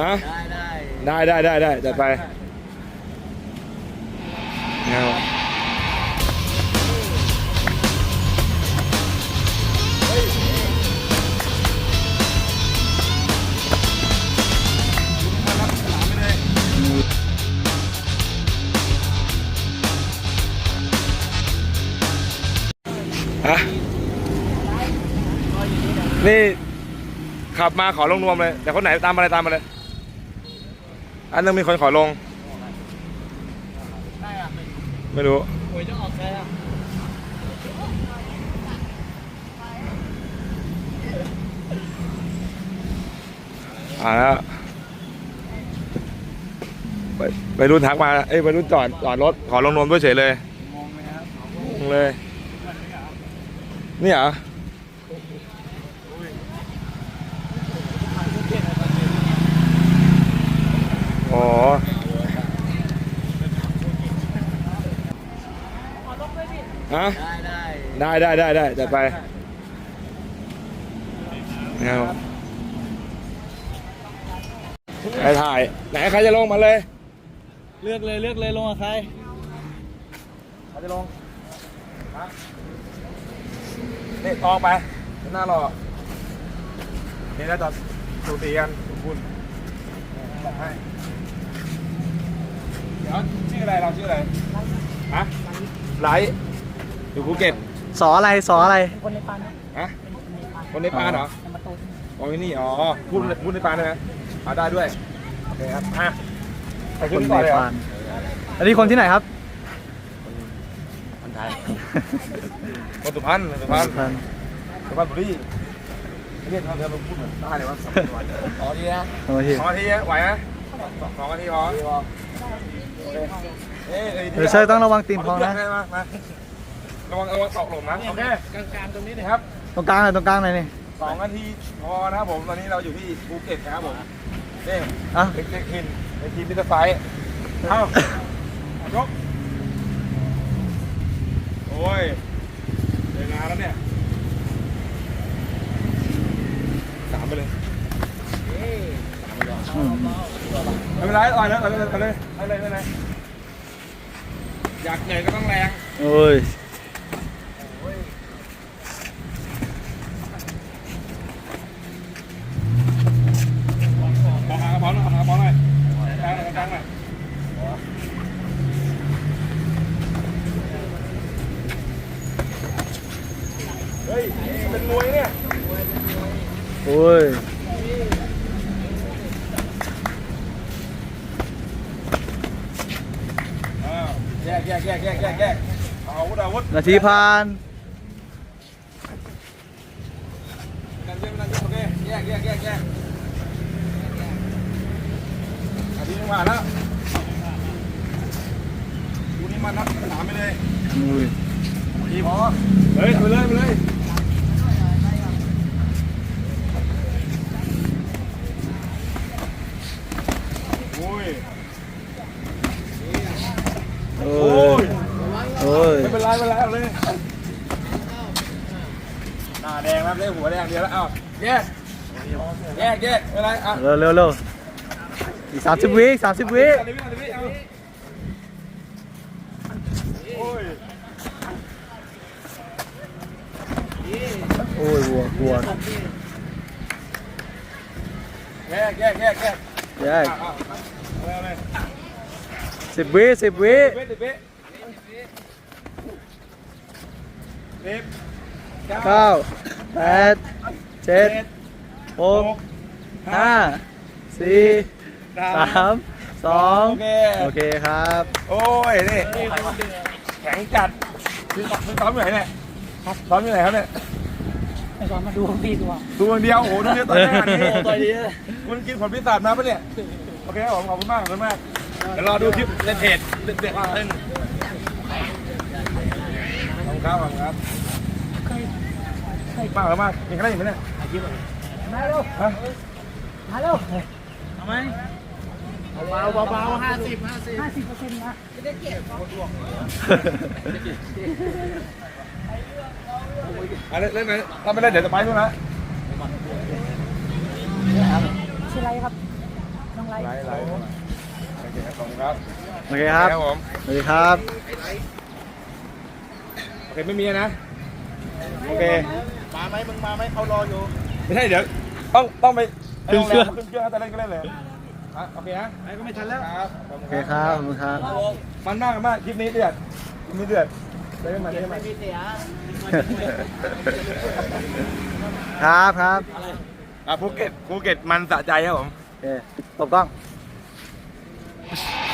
ฮะได้ได้ได้ได้ได้ได้จัดไปเอาฮะนี่ ขับมาขอลงนวมเลยแต่คนไหนตามมาเลยตามมาเลย อันนึงมีคนขอลง ได้อะไม่รู้หวยจะออกใครอะอ่าแล้วไปไปรุ่นทักมาเอ้ยไปรุ่นจอดจอดรถขอลงนวมด้วยเฉยเลยมองไหมครับงงเลย นี่เหรออ๋อ ฮะได้ได้ได้ได้ได้ได้จัดไปเอาใครถ่าย ไหนใครจะลงมาเลย เลือกเลยเลือกเลยลงกับใครใครจะลงมานี่ออกไปหน้ารอนี่แล้วจะสูตีกันคุณบอกให้เดี๋ยวชื่ออะไรเราชื่ออะไรฮะไลท์ อยู่ภูเก็ตสออะไรสออะไรฮะคนในปานเหรออ๋อนี่อ๋อพูดพูดในปานได้ไหมอ่าได้ด้วยโอเคครับอะไปคขึ้นนต่อเลยเหรอในปานอันนี้คนที่ไหนครับคนไทยคนสุพรรณคนสุพรรณสุพรรณบุรีเรียกเขาเธอมาพูดเหมือนใต้เลยวะสองวันอ๋อทีนะ โอเคสองนาทีนะไหวไหมสองสองนาทีพอโอเคเอ้ยอ้เดี๋ยวเชอร์ต้องระวังตีนพองนะ มามามา ระวังระวังตกหลุมนะโอเคกลางๆตรงนี้นะครับตรงกลางหน่อยตรงกลางหน่อยนี่สองนาทีพอนะครับผมตอนนี้เราอยู่ที่ภูเก็ตนะครับผมนี่อะเล็กๆหินในทีมมิสเตอร์ไฟท์เอ้ายกโอ้ยเดินงานแล้วเนี่ยสามไปเลยอืมไม่เป็นไรอ่อยเลยอ่อยเลยอ่อยเลยอ่อยเลยอ่อยเลยอยากเหนื่อยก็ต้องแรงโอ้ย มองหากระเพาะหน่อยมองหากระเพาะหน่อยกลางหน่อยกลางหน่อยเฮ้ยเป็นมวยเนี่ยโอ้ยอ้าวแยกแยกแยกแยกแยกแยกเอาอาวุธเอาอาวุธนาทีผ่านนั่นเยอะนั่นเยอะโอเคแยกแยกแยกแยกอาทีนี้มาแล้วดูนี่มันนับสนามไปเลยอุ้ยทีพอเฮ้ยเอาไปเลยไปเลยโอ้ย โอ้ โอ้ ย ย โอ้ยไม่เป็นไรไม่เป็นไรเอาเลยหน้าแดงแล้วได้หัวแดงเดียวแล้วเอ้าแยกแยกแยกไม่เป็นไรอะเร็วเร็วเร็วอีกสามสิบวิสามสิบวิอันนี้อันนี้เอาโอ้ยโอ้ยวัววัวแยกแยกแยกแยกแยกอะอะเอาเลยสิบวิสิบวิเอาเลยสิบวิ สิบเก้าเก้าแปดเจ็ดหหกกห้าสี่สามสองโอเคโอเคครับ โอ้ย นี่ แข็งจัดคือคือซ้อมอยู่ไหนเนี่ยซ้อมอยู่ไหนครับเนี่ยซ้อมมาดูพี่ตัวดูอย่างเดียวโอ้โหดูเดียวต่อยหน้านี่ต่อยดีคุณกินผลพิศาจมาปะเนี่ย โอเคครับผมขอบคุณมากขอบคุณมาก เดี๋ยวรอดูคลิปในเพจเด็ดๆเต้น ขอบคุณครับขอบคุณครับเคยเคยมากหรือมากมีใครได้ยินไหมเนี่ยมาเร็วฮะมาเร็วทำไมเบาเบาเบาห้าสิบห้าสิบห้าสิบเปอร์เซ็นต์นะอะเล่นเล่นไหมถ้าไม่เล่นเดี๋ยวจะไปด้วยนะชื่ออะไรค์ครับน้องไลค์ไลฟ์ไลฟ์โอเคขอบคุณครับโอเคครับครับผมสวัสดีครับโอ เคไม่มีนะ โอเค มาไหมมึงมาไหมเขารออยู่ไม่ใช่เดี๋ยว ต้องต้องไปขึ้นเครื่องขึ้นเครื่องจะเล่นก็เล่นเลยอะโอเคนะไอ้ก็ไม่ทันแล้วครับโอเคครับขอบคุณครับ มันมากมากคลิปนี้เดือดคลิปนี้เดือดได้ไหมได้ไหมมีเสียครับครับอะภูเก็ตภูเก็ตมันสะใจครับผมโอเคตบกล้องโ